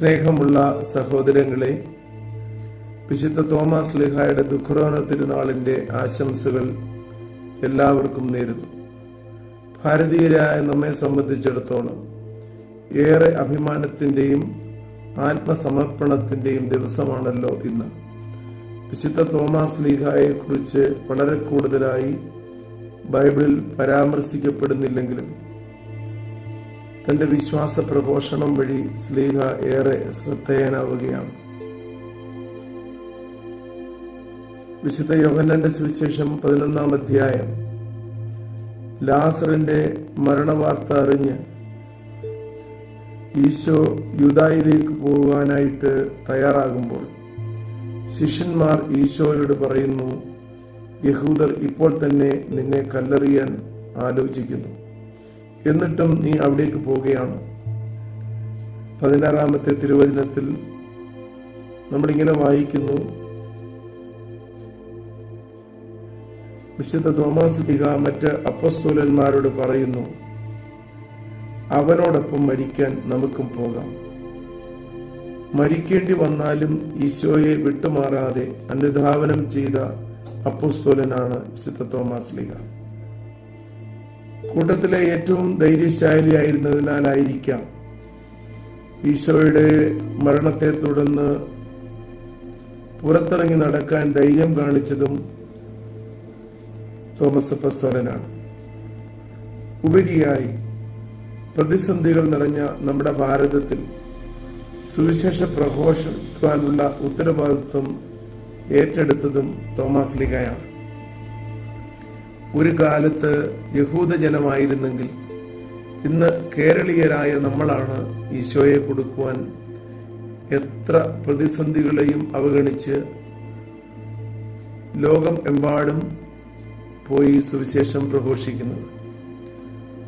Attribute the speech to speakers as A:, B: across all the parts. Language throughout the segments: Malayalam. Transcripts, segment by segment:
A: സ്നേഹമുള്ള സഹോദരങ്ങളെ വിശുദ്ധ തോമസ് ലിഹായുടെ ദുഃഖറോന തിരുനാളിന്റെ ആശംസകൾ എല്ലാവർക്കും നേരുന്നു. ഭാരതീയരായ നമ്മെ സംബന്ധിച്ചിടത്തോളം ഏറെ അഭിമാനത്തിന്റെയും ആത്മസമർപ്പണത്തിന്റെയും ദിവസമാണല്ലോ ഇന്ന്. വിശുദ്ധ തോമസ് ലീഹായെക്കുറിച്ച് വളരെ കൂടുതലായി ബൈബിളിൽ പരാമർശിക്കപ്പെടുന്നില്ലെങ്കിലും തന്റെ വിശ്വാസ പ്രഘോഷണം വഴി സ്ലീഹ ഏറെ ശ്രദ്ധേയനാവുകയാണ്. വിശുദ്ധ യോഹന്നന്റെ സുവിശേഷം പതിനൊന്നാം അധ്യായം. ലാസറിന്റെ മരണവാർത്ത അറിഞ്ഞ് ഈശോ യുദായിലേക്ക് പോകാനായിട്ട് തയ്യാറാകുമ്പോൾ ശിഷ്യന്മാർ ഈശോയോട് പറയുന്നു യഹൂദർ ഇപ്പോൾ തന്നെ നിന്നെ കല്ലെറിയാൻ ആലോചിക്കുന്നു. എന്നിട്ടും നീ അവിടേക്ക് പോവുകയാണ്. പതിനാറാമത്തെ തിരുവചനത്തിൽ നമ്മളിങ്ങനെ വായിക്കുന്നു. വിശുദ്ധ തോമസ് ലിഗ മറ്റ് അപ്പസ്തോലന്മാരോട് പറയുന്നു അവനോടൊപ്പം മരിക്കാൻ നമുക്കും പോകാം. മരിക്കേണ്ടി വന്നാലും ഈശോയെ വിട്ടുമാറാതെ അനുധാവനം ചെയ്ത അപ്പസ്തോലനാണ് വിശുദ്ധ തോമസ് ലിഗ കൂട്ടത്തിലെ ഏറ്റവും ധൈര്യശാലിയായിരുന്നതിനാലായിരിക്കാം ഈശോയുടെ മരണത്തെ തുടർന്ന് പുറത്തിറങ്ങി നടക്കാൻ ധൈര്യം കാണിച്ചതും തോമസ് അപ്പസ്തോലനാണ്. ഉപരിയായി പ്രതിസന്ധികൾ നിറഞ്ഞ നമ്മുടെ ഭാരതത്തിൽ സുവിശേഷ പ്രഘോഷിക്കാനുള്ള ഉത്തരവാദിത്വം ഏറ്റെടുത്തതും തോമസ് ലിഗയാണ്. ഒരു കാലത്ത് യഹൂദജനമായിരുന്നെങ്കിൽ ഇന്ന് കേരളീയരായ നമ്മളാണ് ഈശോയെ കൊടുക്കുവാൻ എത്ര പ്രതിസന്ധികളെയും അവഗണിച്ച് ലോകം എമ്പാടും പോയി സുവിശേഷം പ്രഘോഷിക്കുന്നത്.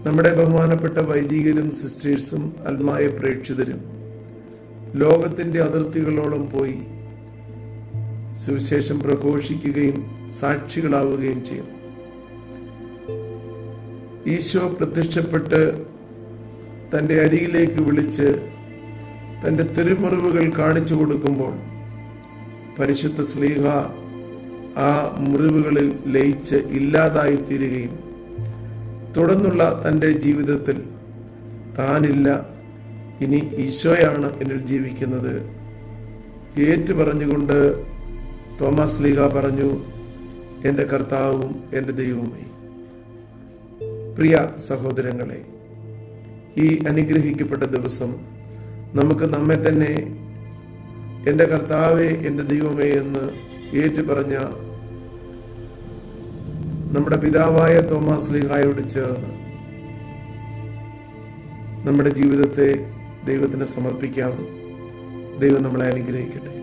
A: നമ്മുടെ ബഹുമാനപ്പെട്ട വൈദികരും സിസ്റ്റേഴ്സും അൽമായ പ്രേക്ഷിതരും ലോകത്തിന്റെ അതിർത്തികളോളം പോയി സുവിശേഷം പ്രഘോഷിക്കുകയും സാക്ഷികളാവുകയും ചെയ്യുന്നു ഈശോ പ്രത്യക്ഷപ്പെട്ട് തന്റെ അരികിലേക്ക് വിളിച്ച് തന്റെ തിരുമുറിവുകൾ കാണിച്ചു കൊടുക്കുമ്പോൾ പരിശുദ്ധ സ്ലീഹ ആ മുറിവുകളിൽ ലയിച്ച് ഇല്ലാതായി തീരുകയും തുടർന്നുള്ള തന്റെ ജീവിതത്തിൽ താനില്ല ഇനി ഈശോയാണ് എന്നിൽ ജീവിക്കുന്നത്. ഏറ്റു പറഞ്ഞുകൊണ്ട് തോമസ് ലീഗ പറഞ്ഞു എന്റെ കർത്താവും എന്റെ ദൈവവുമേ പ്രിയ സഹോദരങ്ങളെ ഈ അനുഗ്രഹിക്കപ്പെട്ട ദിവസം നമുക്ക് നമ്മെ തന്നെ എന്റെ കർത്താവെ എന്റെ ദൈവമേ എന്ന് ഏറ്റുപറഞ്ഞ നമ്മുടെ പിതാവായ തോമസ് ലീഹായോട് ചേർന്ന് നമ്മുടെ ജീവിതത്തെ ദൈവത്തിന് സമർപ്പിക്കാം. ദൈവം നമ്മളെ അനുഗ്രഹിക്കട്ടെ.